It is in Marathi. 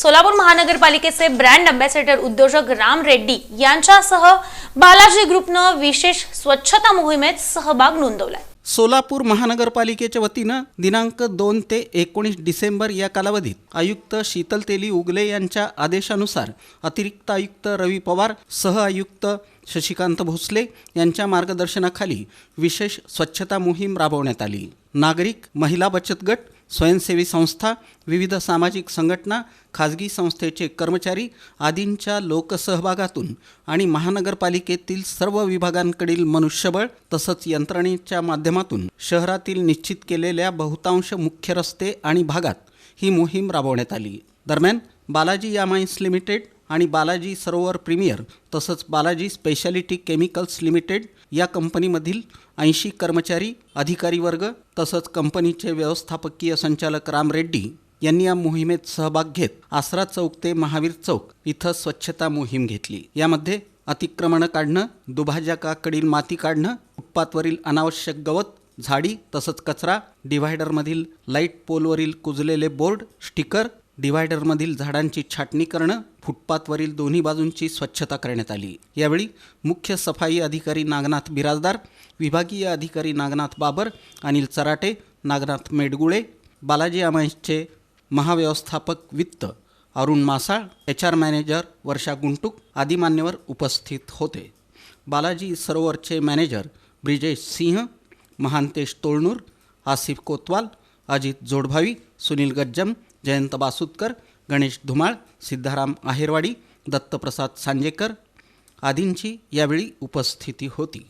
सोलापूर महानगरपालिकेचे ब्रँड अँबॅसेडर उद्योजक राम रेड्डी यांच्यासह बालाजी ग्रुपनं विशेष स्वच्छता मोहिमेत सहभाग नोंदवलाय. सोलापूर महानगरपालिकेच्या वतीनं दिनांक दोन ते एकोणीस डिसेंबर या कालावधीत आयुक्त शीतल तेली उगले यांच्या आदेशानुसार अतिरिक्त आयुक्त रवी पवार सह आयुक्त शशिकांत भोसले यांच्या मार्गदर्शनाखाली विशेष स्वच्छता मोहीम राबवण्यात आली. नागरिक महिला बचत गट स्वयंसेवी संस्था विविध सामाजिक संघटना खाजगी संस्थेचे कर्मचारी आदींच्या लोकसहभागातून आणि महानगरपालिकेतील सर्व विभागांकडील मनुष्यबळ तसंच यंत्रणेच्या माध्यमातून शहरातील निश्चित केलेल्या बहुतांश मुख्य रस्ते आणि भागात ही मोहीम राबवण्यात आली. दरम्यान बालाजी यामाईन्स लिमिटेड आणि बालाजी सरोवर प्रीमियर तसंच बालाजी स्पेशालिटी केमिकल्स लिमिटेड या कंपनीमधील ऐंशी कर्मचारी अधिकारी वर्ग तसंच कंपनीचे व्यवस्थापकीय संचालक राम रेड्डी यांनी या मोहिमेत सहभाग घेत आसरा चौक ते महावीर चौक इथं स्वच्छता मोहीम घेतली. यामध्ये अतिक्रमणं काढणं दुभाजकाकडील माती काढणं फुटपाथवरील अनावश्यक गवत झाडी तसंच कचरा डिव्हायडरमधील लाइट पोलवरील कुजलेले बोर्ड स्टिकर डिव्हायडरमधील झाडांची छाटणी करणं फुटपाथवरील दोन्ही बाजूंची स्वच्छता करण्यात आली. यावेळी मुख्य सफाई अधिकारी नागनाथ बिराजदार विभागीय अधिकारी नागनाथ बाबर अनिल चराटे नागनाथ मेडगुळे बालाजी अमायसचे महाव्यवस्थापक वित्त Arun Masal H R manager Varsha Guntuk आदी मान्यवर उपस्थित होते. बालाजी सरोवरचे मॅनेजर ब्रिजेश सिंह महांतेश तोळनूर आसिफ कोतवाल अजित जोडभावी सुनील गज्जम जयंत बासुदकर गणेश धुमाळ सिद्धाराम आहेरवाडी दत्तप्रसाद सांजेकर आदींची यावेळी उपस्थिती होती.